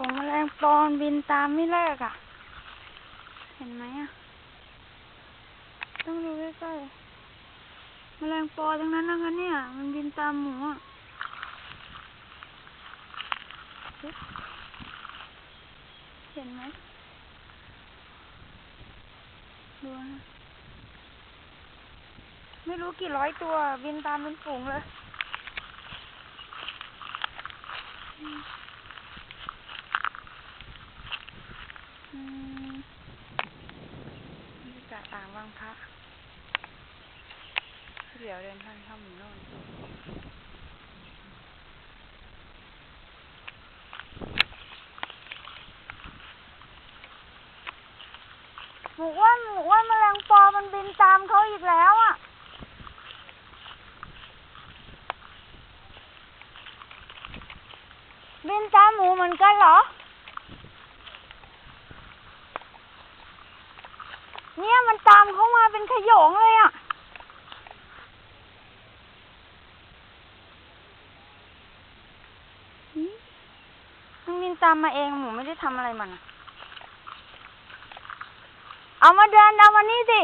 ฝูงแมลงปอมบินตามไม่เลิกอะ เห็นไหมอะ ต้องดูใกล้ๆแมลงปอทั้งนั้นนะคะเนี่ย มันบินตามหมูอะเห็นไหมดูนะไม่รู้กี่ร้อยตัวบินตามเป็นฝูงเลย อืมบรรยากาศอ่างบางพระเดี๋ยวเดินทางเข้าหมู่โน่นหมูอ้วนหมูอ้วนแมลงปอมันบินตามเขาอีกแล้วอะบินตามหมูเหมือนกันเหรอ เนี่ยมันตามเขามาเป็นขยงเลยอะ มันบินตามมาเองหมูไม่ได้ทำอะไรมันอะเอามาเดินเอามานี่สิ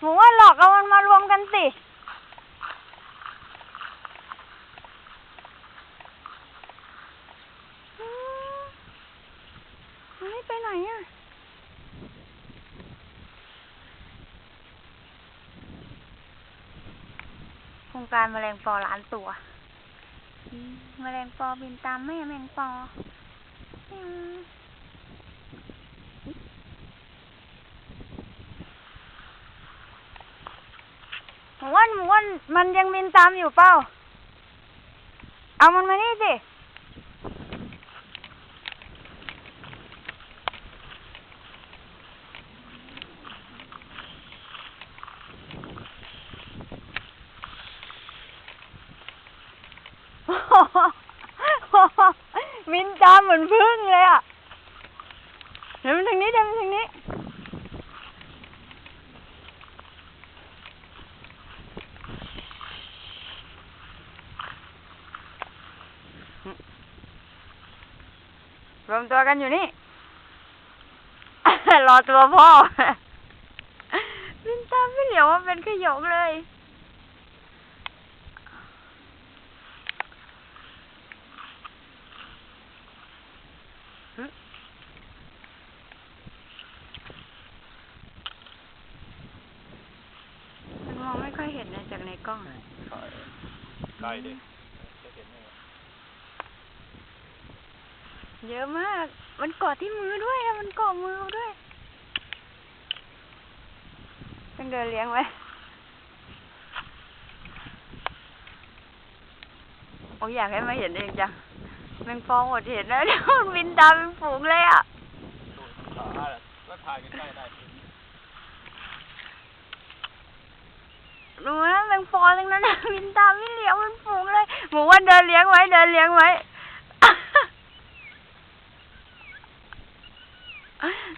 หมูว่าหลอกเอามันมารวมกันสิ ไม่ไปไหนอะ ครงการแมลงปอล้านตัวมแมลงปอบินตามแม่แมลงปอมหมวันหมวันมันยังบินตามอยู่เปล่า เอามันมานี่สิ บินตามเหมือนพึ่งเลยอะเดี๋ยวมันทางนี้เดี๋ยวมันทางนี้ รวมตัวกันอยู่นี่ รอตัวพ่อบินตามไม่เหลียวว่าเป็นขยงเลย มันมองไม่ค่อยเห็นนะจา กในกล้องอะใกล้ดิจะเห็นไหมเยอะมาก มันเกาะที่มือด้วยอะมันเกาะมือด้วยต้องเดินเลี้ยงไว้ โอ้ยอยากให้มาเห็นเองจังแมงฟองอดเห็นนะเดี๋ยวมันบินตามเป็นฝูงเลยอะดูขาน่ะก็ถ่ายใกล้ๆได้เห็น ดูนะแมงฟองทั้งนั้นนะบินตามไม่เลี้ยงมันฝูงเลยหมูว่าเดินเลี้ยงไว้เดินเลี้ยงไว้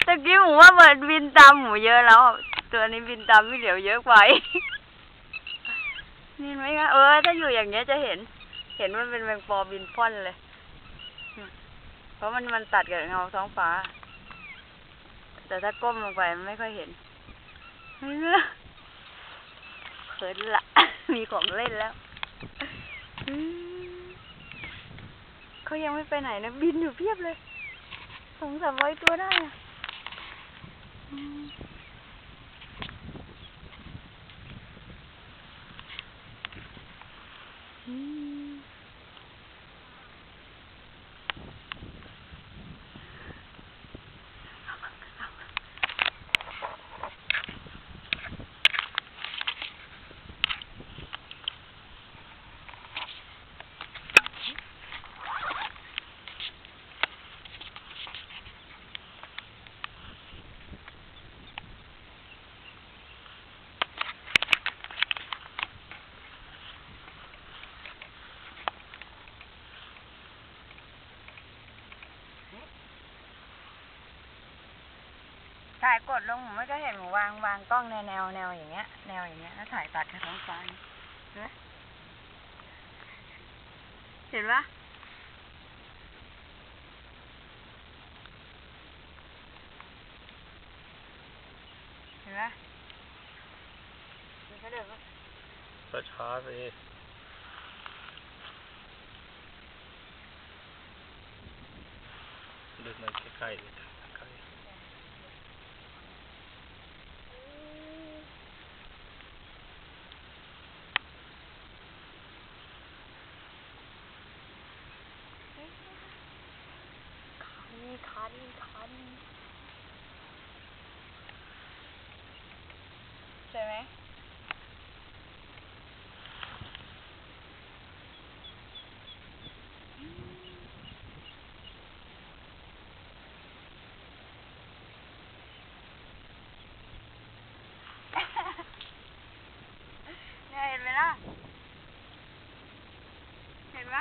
ตะกี้หมูว่าเบิดบินตามหมูเยอะแล้ว ตัวนี้บินตามไม่เหลียวเยอะไปนี่ไหมคะเออ ถ้าอยู่อย่างเงี้ยจะเห็น เห็นมันเป็นแมงปอบินพ่อนเลย เพราะมันมันตัดกับเงาท้องฟ้า แต่ถ้าก้มลงไปมันไม่ค่อยเห็น เขินละ มีของเล่นแล้วเขายังไม่ไปไหนนะ บินอยู่เพียบเลย สองสามร้อยตัวได้อะ ถ่ายกดลงหนูไม่ก็เห็นหมูวางวางกล้องแนวแนวแนวอย่างเงี้ยแนวอย่างเงี้ยแล้วถ่ายตัดกับท้องฟ้าเห็นปะเห็นปะมันก็เดินก็ก็ช้าสิ เดินมาใกล้ๆเลย คันคันใช่ไหม เนี่ยเห็นไหมล่ะ เห็นไหม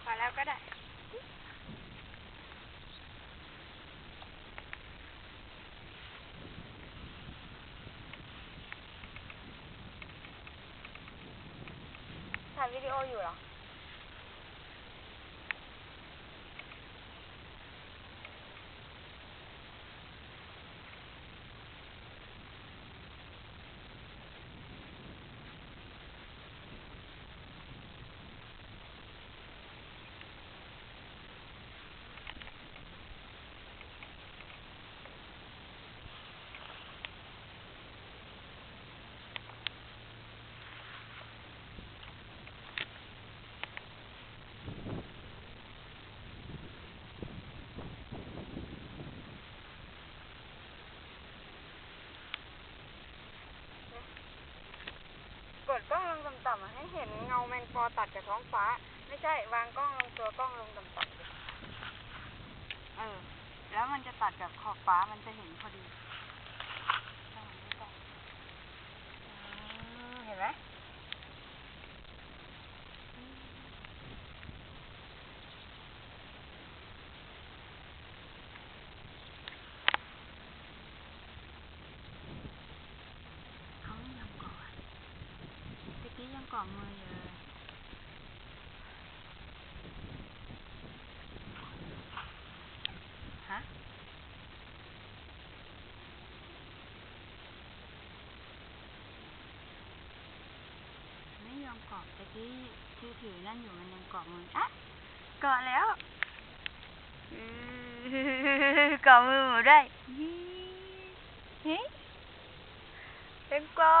พ อแล้วก็ได้ถ่ายวิดีโออยู่หรอ ต่ำๆให้เห็นเงาแมงปอตัดกับท้องฟ้า ไม่ใช่วางกล้องลงตัวกล้องลงต่ำๆดิเออ แล้วมันจะตัดกับขอบฟ้ามันจะเห็นพอดีต้องอย่างนี้ก่อนอืมเห็นไหมอืมเขายังก่อน ตะกี้ยังก่อมืออยู่เลยฮะไม่ยอมเกาะตะกี้ที่ถือนั่นอยู่มันยังเกาะมืออะเกาะแล้วอือเกาะมือหมูได้เฮ้ยเป็นกวา